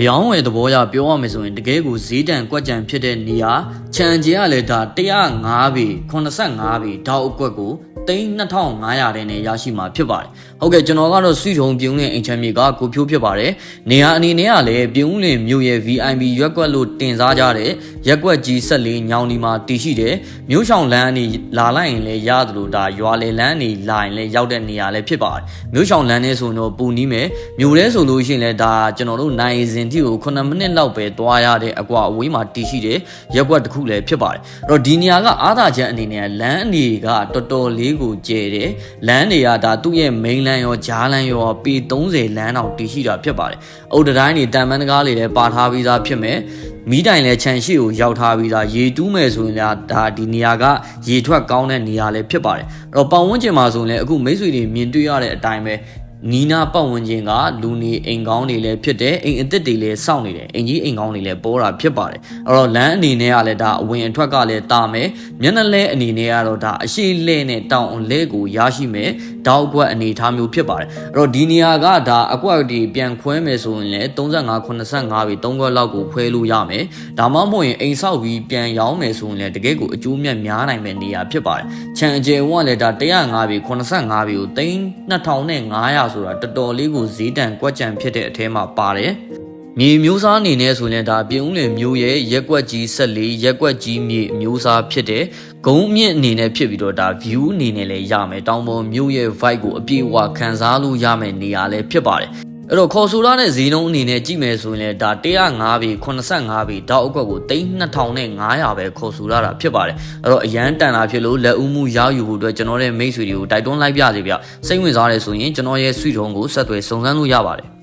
အယောင်းဝယ်သဘောရပြောရမယ်ဆိုရင်တကယ်ကိုဈေးတန်ကွက်ကြံဖြစ်တဲ့နေရာခြံကျဲကလည်းဒါ105ပေ85ပေဓာတ်အကွက်ကိုသိန်း2500တဲ့နဲ့ရရှိမှာဖြစ်ပါတယ်။ဟုတ်ကဲ့ကျွန်တော်ကတော့ဆွီထုံပြုံးလင်အိမ်ချမ်းမြေကကိုဖြိုးဖြစ်ပါတယ်။နေရာအနေနဲ့ကလည်းပြုံးလင်မြို့ရဲ့ VIP ရွက်ကွက်လို့တင်စားကြတဲ့ရက်ကွက်ကြီးဆက်လေးညောင်ဒီမှာတည်ရှိတယ်။မြို့ဆောင်လမ်းအနေလာလိုက်ရင်လည်းရတယ်လို့ဒါရွာလေလမ်းအနေလာရင်လည်းရောက်တဲ့နေရာလည်းဖြစ်ပါတယ်။မြို့ဆောင်လမ်းနဲ့ဆိုရင်တော့ပူနီးမယ်။မြို့ထဲဆိုလို့ရှိရင်လည်းဒါကျွန်တော်တို့နိုင်စဉ်တိကို9မိနစ်လောက်ပဲသွားရတဲ့အကွာအဝေးမှာတည်ရှိတယ်။ရက်ကွက်တစ်ခုလည်းဖြစ်ပါတယ်။အဲ့တော့ဒီနေရာကအားသာချက်အနေနဲ့လမ်းအနေကတော်တော်လေးကိုကျဲတယ်။လမ်းတွေကဒါသူ့ရဲ့ main လမ်းရောဂျားလမ်းရောပေ30လမ်းတောင်တည်ရှိတာဖြစ်ပါတယ်။အုတ်တတိုင်းတွေတန်မန်းတကားတွေလည်းပါထားပြီးသားဖြစ်မယ်။မီးတိုင်လည်းခြံရှိကိုရောက်ထားပြီးသားရေတူးမယ်ဆိုရင်လည်းဒါဒီနေရာကရေထွက်ကောင်းတဲ့နေရာလည်းဖြစ်ပါတယ်။အဲ့တော့ပတ်ဝန်းကျင်မှာဆိုရင်လည်းအခုမိတ်ဆွေတွေမြင်တွေ့ရတဲ့အတိုင်းပဲ နီနာပတ်ဝန်းကျင်ကလူနေအိမ်ကောင်းတွေလည်းဖြစ်တယ်အိမ်အသစ်တွေလည်းစောင့်နေတယ်အိမ်ကြီးအိမ်ကောင်းတွေလည်းပေါ်တာဖြစ်ပါတယ်အဲ့တော့လမ်းအနေနဲ့ကလည်းဒါအဝင်အထွက်ကလည်းတာမယ်မျက်နှာလဲအနေနဲ့ကတော့ဒါအရှိလဲနဲ့တောင်အလဲကိုရရှိမယ်တောက်အကွက်အနေထားမျိုးဖြစ်ပါတယ်အဲ့တော့ဒီနေရာကဒါအကွက်ဒီပြန်ခွဲမယ်ဆိုရင်လည်း35 85ပြီ3ခွက်လောက်ကိုခွဲလို့ရမယ်ဒါမှမဟုတ်ရင်အိမ်ဆောက်ပြီးပြန်ရောင်းမယ်ဆိုရင်လည်းတကယ်ကိုအကျိုးမြတ်များနိုင်မယ့်နေရာဖြစ်ပါတယ်ခြံအကျယ်ဝန်းကလည်းဒါ105ပြီ85ပြီကို3500ဆိုတာတော်တော်လေးကိုဈေးတန်ကွက်ကြံဖြစ်တဲ့အထဲမှာပါတယ်မြေမျိုးစားအနေနဲ့ဆိုရင်ဒါပြင်ဦးလင်မျိုးရဲ့ရက်ကွက်ကြီး14ရက်ကွက်ကြီးမြေမျိုးစားဖြစ်တဲ့ဂုံးမြင့်အနေနဲ့ဖြစ်ပြီးတော့ဒါ view အနေနဲ့လည်းရမယ်တောင်ပေါ်မျိုးရဲ့ vibe ကိုအပြည့်အဝခံစားလို့ရမယ်နေရာလည်းဖြစ်ပါတယ် အဲ့တော့ခေါ်ဆိုလာတဲ့ဈေးနှုန်းအနေနဲ့ကြည့်မယ်ဆိုရင်လည်းဒါ105ပြီ85ပြီတောက်အကွက်ကို3500ပဲခေါ်ဆိုလာတာဖြစ်ပါတယ်အဲ့တော့အရန်တန်တာဖြစ်လို့လက်ဦးမှုရယူဖို့အတွက်ကျွန်တော်ရဲ့မိတ်ဆွေတွေကိုတိုက်တွန်းလိုက်ပြစေဗျစိတ်ဝင်စားတယ်ဆိုရင်ကျွန်တော်ရဲ့ဆွီထုံးကိုဆက်သွယ်စုံစမ်းလို့ရပါတယ်